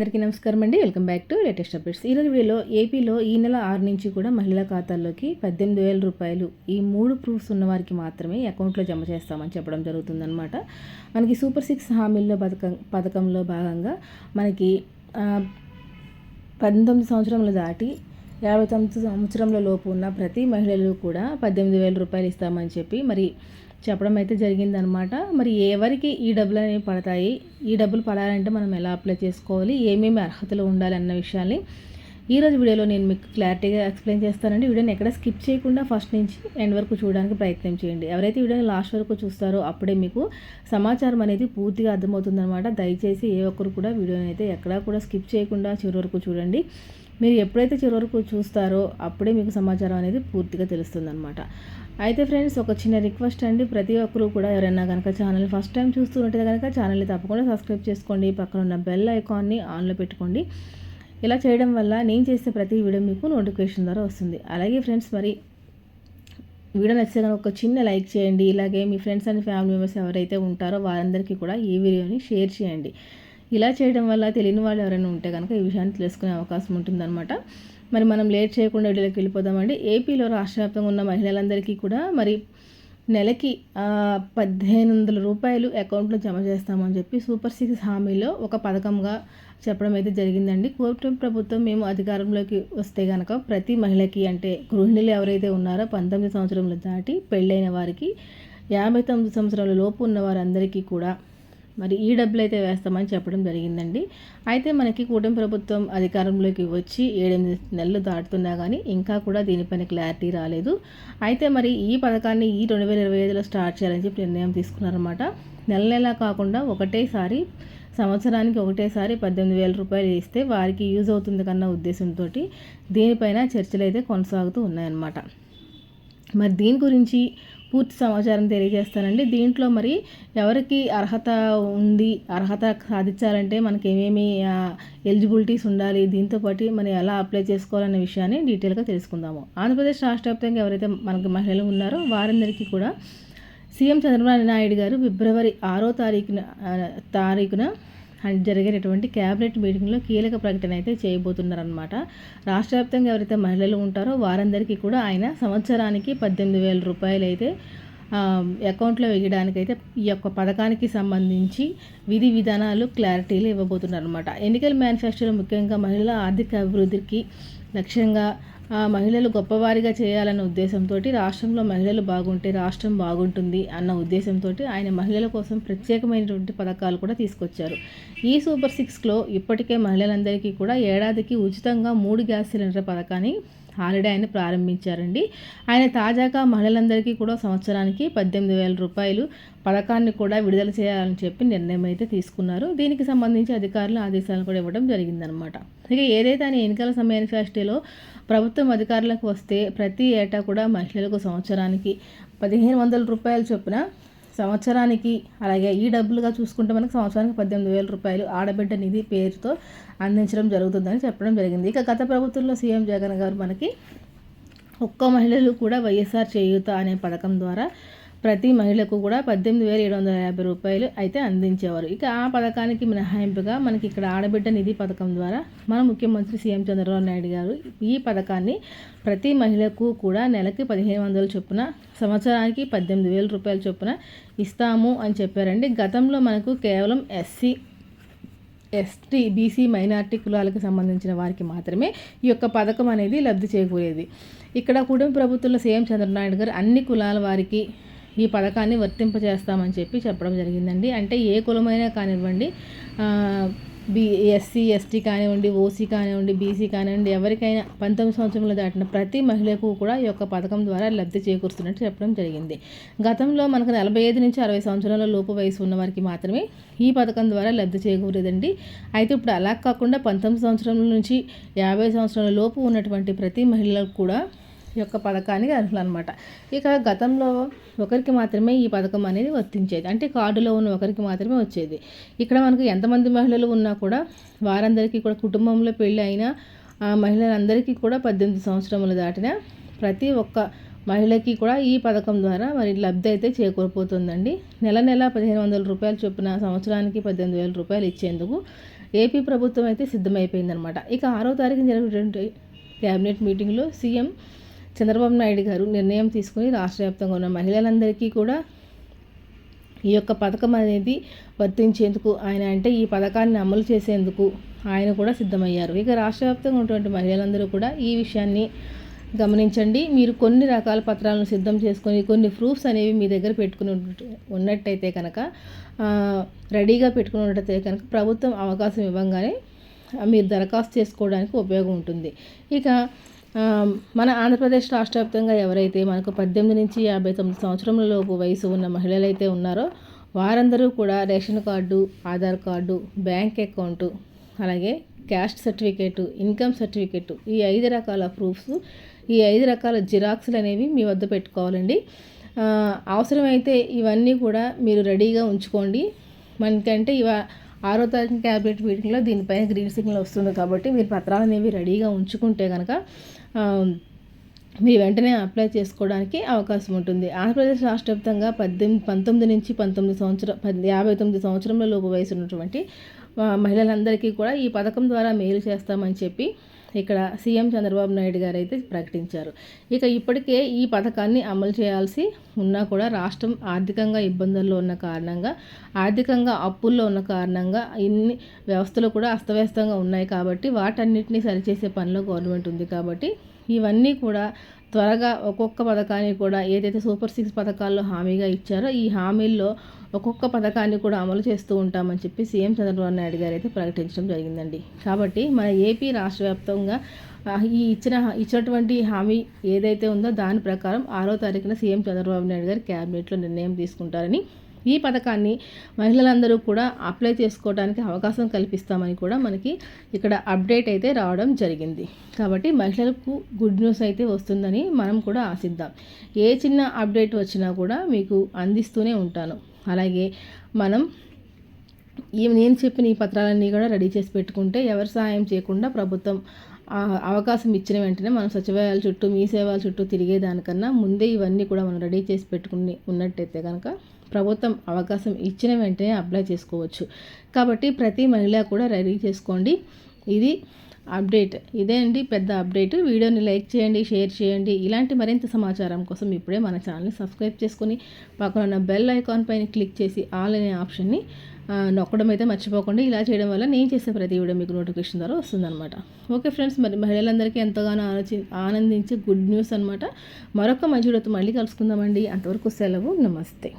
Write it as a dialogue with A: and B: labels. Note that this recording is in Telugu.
A: అందరికీ నమస్కారం అండి. Welcome back to latest updates. ఈరోజు వీడియోలో ఏపీలో ఈ నెల ఆరు నుంచి కూడా మహిళల ఖాతాల్లోకి పద్దెనిమిది వేల రూపాయలు ఈ మూడు ప్రూఫ్స్ ఉన్న వారికి మాత్రమే అకౌంట్లో జమ చేస్తామని చెప్పడం జరుగుతుందన్నమాట. మనకి సూపర్ సిక్స్ హామీల్లో పథకం పథకంలో భాగంగా మనకి పంతొమ్మిది సంవత్సరములు దాటి యాభై తొమ్మిది సంవత్సరంలో లోపు ఉన్న ప్రతి మహిళలు కూడా పద్దెనిమిది వేల రూపాయలు ఇస్తామని చెప్పి మరి చెప్పడం అయితే జరిగిందనమాట మరి ఎవరికి ఈ డబ్బులు అనేవి పడతాయి? ఈ డబ్బులు పడాలంటే మనం ఎలా అప్లై చేసుకోవాలి? ఏమేమి అర్హతలు ఉండాలి అన్న విషయాన్ని ఈరోజు వీడియోలో నేను మీకు క్లారిటీగా ఎక్స్ప్లెయిన్ చేస్తానండి. వీడియోని ఎక్కడ స్కిప్ చేయకుండా ఫస్ట్ నుంచి ఎండ్ వరకు చూడడానికి ప్రయత్నం చేయండి. ఎవరైతే వీడియోని లాస్ట్ వరకు చూస్తారో అప్పుడే మీకు సమాచారం అనేది పూర్తిగా అర్థమవుతుందన్నమాట. దయచేసి ఏ ఒక్కరు కూడా వీడియోని అయితే ఎక్కడా కూడా స్కిప్ చేయకుండా చివరి వరకు చూడండి. మీరు ఎప్పుడైతే చివరి వరకు చూస్తారో అప్పుడే మీకు సమాచారం అనేది పూర్తిగా తెలుస్తుందనమాట అయితే ఫ్రెండ్స్ ఒక చిన్న రిక్వెస్ట్ అండి. ప్రతి ఒక్కరు కూడా ఎవరైనా కనుక ఛానల్ ఫస్ట్ టైం చూస్తున్నట్టే కనుక ఛానల్ని తప్పకుండా సబ్స్క్రైబ్ చేసుకోండి. పక్కన ఉన్న బెల్ ఐకాన్ని ఆన్లో పెట్టుకోండి. ఇలా చేయడం వల్ల నేను చేసే ప్రతి వీడియో మీకు నోటిఫికేషన్ ద్వారా వస్తుంది. అలాగే ఫ్రెండ్స్ మరి వీడియో నచ్చితే కనుక ఒక చిన్న లైక్ చేయండి. ఇలాగే మీ ఫ్రెండ్స్ అండ్ ఫ్యామిలీ మెంబర్స్ ఎవరైతే ఉంటారో వారందరికీ కూడా ఈ వీడియోని షేర్ చేయండి. ఇలా చేయడం వల్ల తెలియని వాళ్ళు ఎవరైనా ఉంటే కనుక ఈ విషయాన్ని తెలుసుకునే అవకాశం ఉంటుందన్నమాట. మరి మనం లేట్ చేయకుండా వీడియోకి వెళ్ళిపోదామండి. ఏపీలో రాష్ట్ర వ్యాప్తంగా ఉన్న మహిళలందరికీ కూడా మరి నెలకి పదిహేను వందల రూపాయలు అకౌంట్లో జమ చేస్తామని చెప్పి సూపర్ సిక్స్ హామీలో ఒక పథకంగా చెప్పడం అయితే జరిగిందండి. కూటమి ప్రభుత్వం మేము అధికారంలోకి వస్తే కనుక ప్రతి మహిళకి అంటే గృహిణులు ఎవరైతే ఉన్నారో పంతొమ్మిది సంవత్సరంలో దాటి పెళ్ళైన వారికి యాభై తొమ్మిది సంవత్సరాల లోపు ఉన్న వారందరికీ కూడా మరి ఈ డబ్బులు అయితే వేస్తామని చెప్పడం జరిగిందండి. అయితే మనకి కూటమి ప్రభుత్వం అధికారంలోకి వచ్చి ఏడెనిమిది నెలలు దాటుతున్నా కానీ ఇంకా కూడా దీనిపైన క్లారిటీ రాలేదు. అయితే మరి ఈ పథకాన్ని ఈ రెండు వేల ఇరవై ఐదులో స్టార్ట్ చేయాలని చెప్పి నిర్ణయం తీసుకున్నారన్నమాట. నెల నెలా కాకుండా ఒకటేసారి సంవత్సరానికి ఒకటేసారి పద్దెనిమిది వేల రూపాయలు ఇస్తే వారికి యూజ్ అవుతుంది కన్న ఉద్దేశంతో దీనిపైన చర్చలు అయితే కొనసాగుతూ ఉన్నాయన్నమాట. మరి దీని గురించి పూర్తి సమాచారం తెలియజేస్తానండి. దీంట్లో మరి ఎవరికి అర్హత ఉంది అర్హత సాధించాలంటే మనకి ఏమేమి ఎలిజిబిలిటీస్ ఉండాలి దీంతో పాటు మనం ఎలా అప్లై చేసుకోవాలనే విషయాన్ని డీటెయిల్గా తెలుసుకుందాము. ఆంధ్రప్రదేశ్ రాష్ట్ర వ్యాప్తంగా ఎవరైతే మనకి మహిళలు ఉన్నారో వారందరికీ కూడా సీఎం చంద్రబాబు నాయుడు గారు ఫిబ్రవరి ఆరో తారీఖున తారీఖున జరిగేటటువంటి క్యాబినెట్ మీటింగ్లో కీలక ప్రకటన అయితే చేయబోతున్నారనమాట రాష్ట్ర వ్యాప్తంగా ఎవరైతే మహిళలు ఉంటారో వారందరికీ కూడా ఆయన సంవత్సరానికి పద్దెనిమిది వేల రూపాయలు అయితే అకౌంట్లో వేయడానికైతే ఈ యొక్క పథకానికి సంబంధించి విధి విధానాలు క్లారిటీలు ఇవ్వబోతున్నారు అనమాట ఎన్నికల మేనిఫెస్టోలో ముఖ్యంగా మహిళల ఆర్థిక అభివృద్ధికి లక్ష్యంగా మహిళలు గొప్పవారిగా చేయాలన్న ఉద్దేశంతో రాష్ట్రంలో మహిళలు బాగుంటే రాష్ట్రం బాగుంటుంది అన్న ఉద్దేశంతో ఆయన మహిళల కోసం ప్రత్యేకమైనటువంటి పథకాలు కూడా తీసుకొచ్చారు. ఈ సూపర్ సిక్స్లో ఇప్పటికే మహిళలందరికీ కూడా ఏడాదికి ఉచితంగా మూడు గ్యాస్ సిలిండర్ పథకాన్ని హాలిడే ఆయన ప్రారంభించారండి. ఆయన తాజాగా మహిళలందరికీ కూడా సంవత్సరానికి పద్దెనిమిది వేల రూపాయలు పథకాన్ని కూడా విడుదల చేయాలని చెప్పి నిర్ణయం అయితే తీసుకున్నారు. దీనికి సంబంధించి అధికారులు ఆదేశాలు కూడా ఇవ్వడం జరిగిందనమాట ఇక ఏదైతే ఆయన ఎన్నికల మేనిఫెస్టోలో ప్రభుత్వం అధికారులకు వస్తే ప్రతి ఏటా కూడా మహిళలకు సంవత్సరానికి పదిహేను వందల రూపాయలు చొప్పున సంవత్సరానికి అలాగే ఈ డబ్బులుగా చూసుకుంటే మనకు సంవత్సరానికి పద్దెనిమిది వేల రూపాయలు ఆడబిడ్డ నిధి పేరుతో అందించడం జరుగుతుందని చెప్పడం జరిగింది. ఇక గత ప్రభుత్వంలో సీఎం జగన్ గారు మనకి ఒక్క మహిళలు కూడా వైఎస్ఆర్ చేయూత అనే పథకం ద్వారా ప్రతి మహిళకు కూడా పద్దెనిమిది వేల ఏడు వందల యాభై రూపాయలు అయితే అందించేవారు. ఇక ఆ పథకానికి మినహాయింపుగా మనకి ఇక్కడ ఆడబిడ్డ నిధి పథకం ద్వారా మన ముఖ్యమంత్రి సీఎం చంద్రబాబు నాయుడు గారు ఈ పథకాన్ని ప్రతి మహిళకు కూడా నెలకి పదిహేను వందల చొప్పున సంవత్సరానికి పద్దెనిమిది వేల రూపాయల చొప్పున ఇస్తాము అని చెప్పారండి. గతంలో మనకు కేవలం ఎస్సీ ఎస్టీ బీసీ మైనార్టీ కులాలకు సంబంధించిన వారికి మాత్రమే ఈ యొక్క పథకం అనేది లబ్ధి చేకూరేది. ఇక్కడ కుటుంబ ప్రభుత్వంలో సీఎం చంద్రబాబు గారు అన్ని కులాల వారికి ఈ పథకాన్ని వర్తింపజేస్తామని చెప్పి చెప్పడం జరిగిందండి. అంటే ఏ కులమైనా కానివ్వండి బి ఎస్సీ ఎస్టీ కానివ్వండి ఓసీ కానివ్వండి బీసీ కానివ్వండి ఎవరికైనా పంతొమ్మిది సంవత్సరంలో దాటిన ప్రతి మహిళకు కూడా ఈ యొక్క పథకం ద్వారా లబ్ధి చేకూరుస్తున్నట్టు చెప్పడం జరిగింది. గతంలో మనకు నలభై ఐదు నుంచి అరవై సంవత్సరాల లోపు వయసు ఉన్న వారికి మాత్రమే ఈ పథకం ద్వారా లబ్ధి చేకూరేదండి. అయితే ఇప్పుడు అలా కాకుండా పంతొమ్మిది సంవత్సరాల నుంచి యాభై సంవత్సరాల లోపు ఉన్నటువంటి ప్రతి మహిళలకు కూడా యొక్క పథకానికి అర్హులు అనమాట ఇక గతంలో ఒకరికి మాత్రమే ఈ పథకం అనేది వర్తించేది. అంటే కార్డులో ఉన్న ఒకరికి మాత్రమే వచ్చేది. ఇక్కడ మనకు ఎంతమంది మహిళలు ఉన్నా కూడా వారందరికీ కూడా కుటుంబంలో పెళ్ళి అయిన ఆ మహిళలందరికీ కూడా పద్దెనిమిది సంవత్సరములు దాటిన ప్రతి ఒక్క మహిళకి కూడా ఈ పథకం ద్వారా మరి లబ్ధి అయితే చేకూరిపోతుందండి. నెల నెల పదిహేను వందల రూపాయలు చొప్పున సంవత్సరానికి పద్దెనిమిది వేల రూపాయలు ఇచ్చేందుకు ఏపీ ప్రభుత్వం అయితే సిద్ధమైపోయిందనమాట ఇక ఆరో తారీఖు జరిగినటువంటి క్యాబినెట్ మీటింగ్లో సీఎం చంద్రబాబు నాయుడు గారు నిర్ణయం తీసుకుని రాష్ట్ర వ్యాప్తంగా ఉన్న మహిళలందరికీ కూడా ఈ యొక్క పథకం అనేది వర్తించేందుకు ఆయన అంటే ఈ పథకాన్ని అమలు చేసేందుకు ఆయన కూడా సిద్ధమయ్యారు. ఇక రాష్ట్ర వ్యాప్తంగా ఉన్నటువంటి మహిళలందరూ కూడా ఈ విషయాన్ని గమనించండి. మీరు కొన్ని రకాల పత్రాలను సిద్ధం చేసుకొని కొన్ని ప్రూఫ్స్ అనేవి మీ దగ్గర పెట్టుకుని ఉన్నట్టయితే కనుక రెడీగా పెట్టుకుని ఉన్నట్టయితే కనుక ప్రభుత్వం అవకాశం ఇవ్వగానే మీరు దరఖాస్తు చేసుకోవడానికి ఉపయోగం ఉంటుంది. ఇక మన ఆంధ్రప్రదేశ్ రాష్ట్ర వ్యాప్తంగా ఎవరైతే మనకు పద్దెనిమిది నుంచి యాభై తొమ్మిది సంవత్సరముల లోపు వయసు ఉన్న మహిళలు అయితే ఉన్నారో వారందరూ కూడా ration card Aadhaar card bank account అలాగే క్యాస్ట్ సర్టిఫికేటు ఇన్కమ్ సర్టిఫికేటు ఈ ఐదు రకాల ప్రూఫ్స్ ఈ ఐదు రకాల జిరాక్స్లు అనేవి మీ వద్ద పెట్టుకోవాలండి. అవసరమైతే ఇవన్నీ కూడా మీరు రెడీగా ఉంచుకోండి. మనకంటే ఇవ ఆరో తారీఖు క్యాబినెట్ మీటింగ్లో దీనిపైన గ్రీన్ సిగ్నల్ వస్తుంది కాబట్టి మీరు పత్రాలు అనేవి రెడీగా ఉంచుకుంటే కనుక మీ వెంటనే అప్లై చేసుకోవడానికి అవకాశం ఉంటుంది. ఆంధ్రప్రదేశ్ రాష్ట్ర వ్యాప్తంగా పద్దెనిమిది పంతొమ్మిది నుంచి పంతొమ్మిది సంవత్సరం యాభై తొమ్మిది సంవత్సరంలో లోపు వయసు ఉన్నటువంటి మహిళలందరికీ కూడా ఈ పథకం ద్వారా మేలు చేస్తామని చెప్పి ఇక్కడ సీఎం చంద్రబాబు నాయుడు గారు అయితే ప్రకటించారు. ఇక ఇప్పటికే ఈ పథకాన్ని అమలు చేయాల్సి ఉన్నా కూడా రాష్ట్రం ఆర్థికంగా ఇబ్బందుల్లో ఉన్న కారణంగా ఆర్థికంగా అప్పుల్లో ఉన్న కారణంగా ఇన్ని వ్యవస్థలు కూడా అస్తవ్యస్తంగా ఉన్నాయి కాబట్టి వాటన్నిటిని సరిచేసే పనిలో గవర్నమెంట్ ఉంది కాబట్టి ఇవన్నీ కూడా త్వరగా ఒక్కొక్క పథకాన్ని కూడా ఏదైతే సూపర్ సిక్స్ పథకాల్లో హామీగా ఇచ్చారో ఈ హామీల్లో ఒక్కొక్క పథకాన్ని కూడా అమలు చేస్తూ ఉంటామని చెప్పి సీఎం చంద్రబాబు నాయుడు గారు అయితే ప్రకటించడం జరిగిందండి. కాబట్టి మన ఏపీ రాష్ట్ర వ్యాప్తంగా ఈ ఇచ్చిన ఇచ్చినటువంటి హామీ ఏదైతే ఉందో దాని ప్రకారం ఆరో తారీఖున సీఎం చంద్రబాబు నాయుడు గారు క్యాబినెట్లో నిర్ణయం తీసుకుంటారని ఈ పథకాన్ని మహిళలందరూ కూడా అప్లై చేసుకోవడానికి అవకాశం కల్పిస్తామని కూడా మనకి ఇక్కడ అప్డేట్ అయితే రావడం జరిగింది. కాబట్టి మహిళలకు గుడ్ న్యూస్ అయితే వస్తుందని మనం కూడా ఆశిద్దాం. ఏ చిన్న అప్డేట్ వచ్చినా కూడా మీకు అందిస్తూనే ఉంటాను. అలాగే మనం ఈ నేను చెప్పిన ఈ పత్రాలన్నీ కూడా రెడీ చేసి పెట్టుకుంటే ఎవరి సహాయం చేయకుండా ప్రభుత్వం అవకాశం ఇచ్చిన వెంటనే మనం సచివాలయాల చుట్టూ మీ సేవల చుట్టూ తిరిగేదానికన్నా ముందే ఇవన్నీ కూడా మనం రెడీ చేసి పెట్టుకుని ఉన్నట్టయితే కనుక ప్రభుత్వం అవకాశం ఇచ్చిన వెంటనే అప్లై చేసుకోవచ్చు. కాబట్టి ప్రతి మహిళ కూడా రెడీ చేసుకోండి. ఇది అప్డేట్. ఇదే అండి పెద్ద అప్డేట్. వీడియోని లైక్ చేయండి షేర్ చేయండి. ఇలాంటి మరింత సమాచారం కోసం ఇప్పుడే మన ఛానల్ని సబ్స్క్రైబ్ చేసుకుని పక్కన ఉన్న బెల్ ఐకాన్ పైన క్లిక్ చేసి ఆల్ అనే ఆప్షన్ని నొక్కడం అయితే మర్చిపోకుండా ఇలా చేయడం వల్ల నేను చేసే ప్రతి వీడియో మీకు నోటిఫికేషన్ ద్వారా వస్తుందన్నమాట. ఓకే ఫ్రెండ్స్ మరి మహిళలందరికీ ఎంతగానో ఆలోచి ఆనందించే గుడ్ న్యూస్ అనమాట మరొక మంచి వీడియోతో మళ్ళీ కలుసుకుందామండి. అంతవరకు సెలవు నమస్తే.